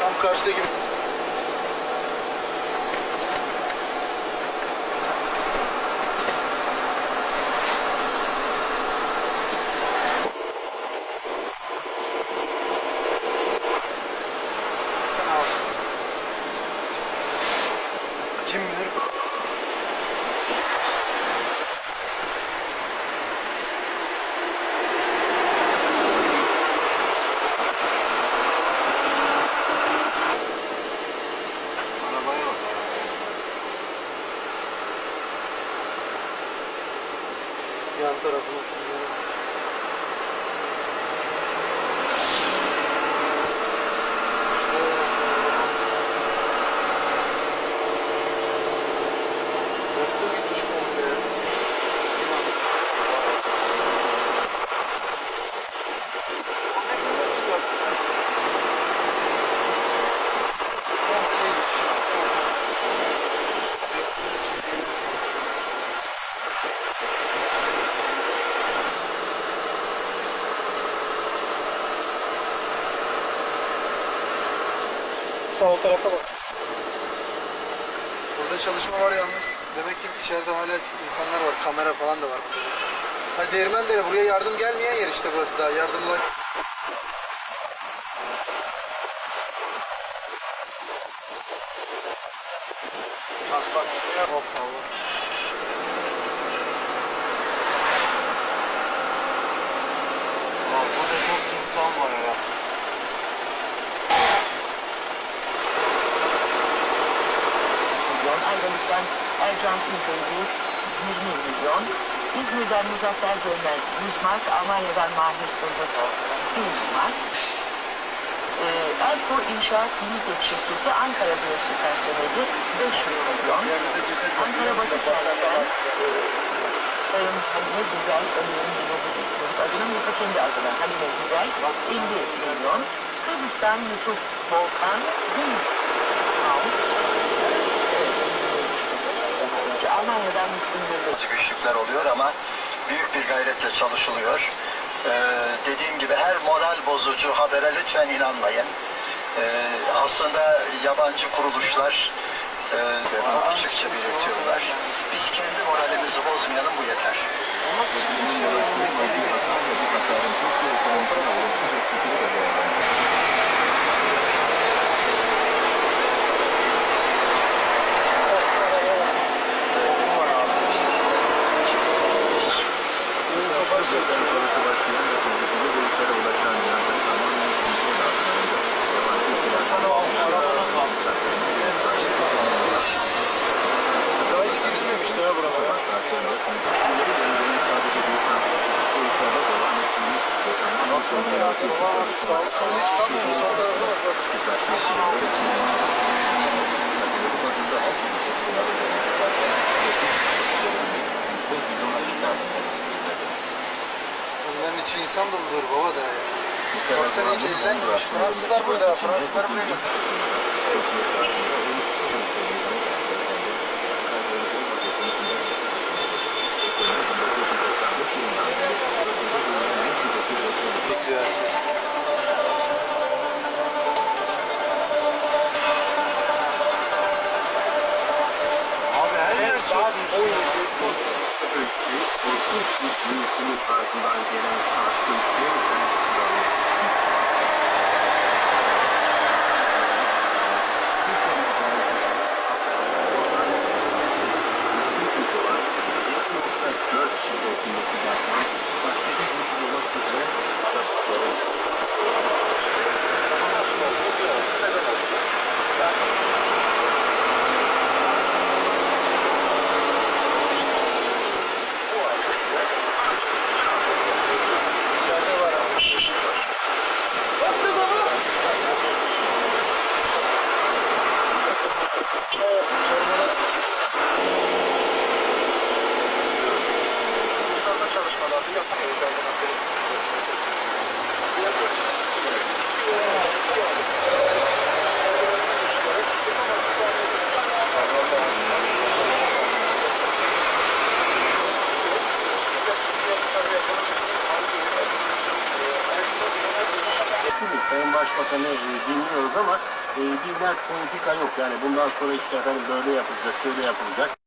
Tam karşıdaki Yan tarafına şunları. Sol tarafa bak. Burada çalışma var yalnız. Demek ki içeride hala insanlar var. Kamera falan da var burada. Ha değirmen dere buraya yardım gelmeyen yer işte burası daha. Yardımla Bak bak. Of Allah. Aa, burada çok insan var ya. milyon Ayvalık'tan Ercan İlbeyli 20 milyon, İzmir'den Muzaffer Görmez 100 mark, Almanya'dan Mahir Ilgazal 200 mark, ee, Erko İnşaat Limited şirketi Ankara Bürosu personeli 500 milyon, Ankara Batı Kent'ten Sayın Halime Güzel, sanıyorum bir çocuk adına yoksa kendi adına Halime Güzel 50 milyon, Kıbrıs'tan Yusuf Volkan 1000 pound, Almanya'dan Müslüm Gündüz. bazı güçlükler oluyor ama büyük bir gayretle çalışılıyor. Ee, dediğim gibi her moral bozucu habere lütfen inanmayın. Ee, aslında yabancı kuruluşlar e, açıkça belirtiyorlar. Biz kendi moralimizi bozmayalım bu yeter. Çıkmış ya? Daha hiç girilmemişti ha buralara. Baksana ya, baba, sağlık sorunu hiç kalmıyor. Sol tarafa bak, bak. Onların içi insan doludur baba da. Baksana hiç ellenmemiş. Fransızlar burada, Fransızlar buraya Abi her yer saat. ardından gelen sarsıntı ve Başbakan'ı e, dinliyoruz ama e, bir net politika yok. Yani bundan sonra işte efendim böyle yapılacak, şöyle yapılacak.